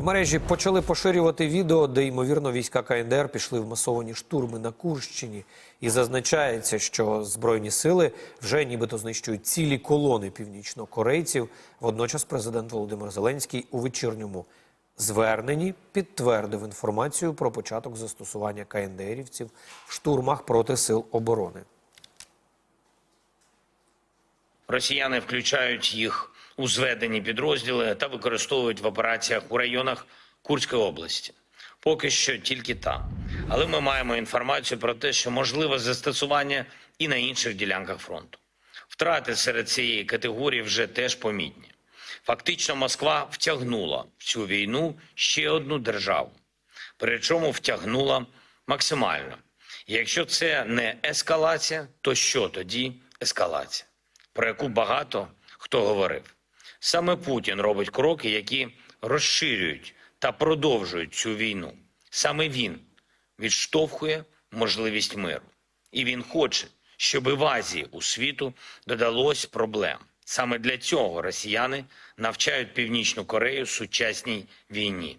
В мережі почали поширювати відео, де ймовірно війська КНДР пішли в масовані штурми на Курщині. І зазначається, що збройні сили вже нібито знищують цілі колони північнокорейців. Водночас президент Володимир Зеленський у вечірньому зверненні підтвердив інформацію про початок застосування КНДРівців в штурмах проти сил оборони. Росіяни включають їх у зведені підрозділи та використовують в операціях у районах Курської області. Поки що тільки там. Але ми маємо інформацію про те, що можливе застосування і на інших ділянках фронту. Втрати серед цієї категорії вже теж помітні. Фактично, Москва втягнула в цю війну ще одну державу. Причому втягнула максимально. Якщо це не ескалація, то що тоді ескалація? Про яку багато хто говорив. Саме Путін робить кроки, які розширюють та продовжують цю війну. Саме він відштовхує можливість миру. І він хоче, щоб в Азії у світу додалось проблем. Саме для цього росіяни навчають Північну Корею сучасній війні.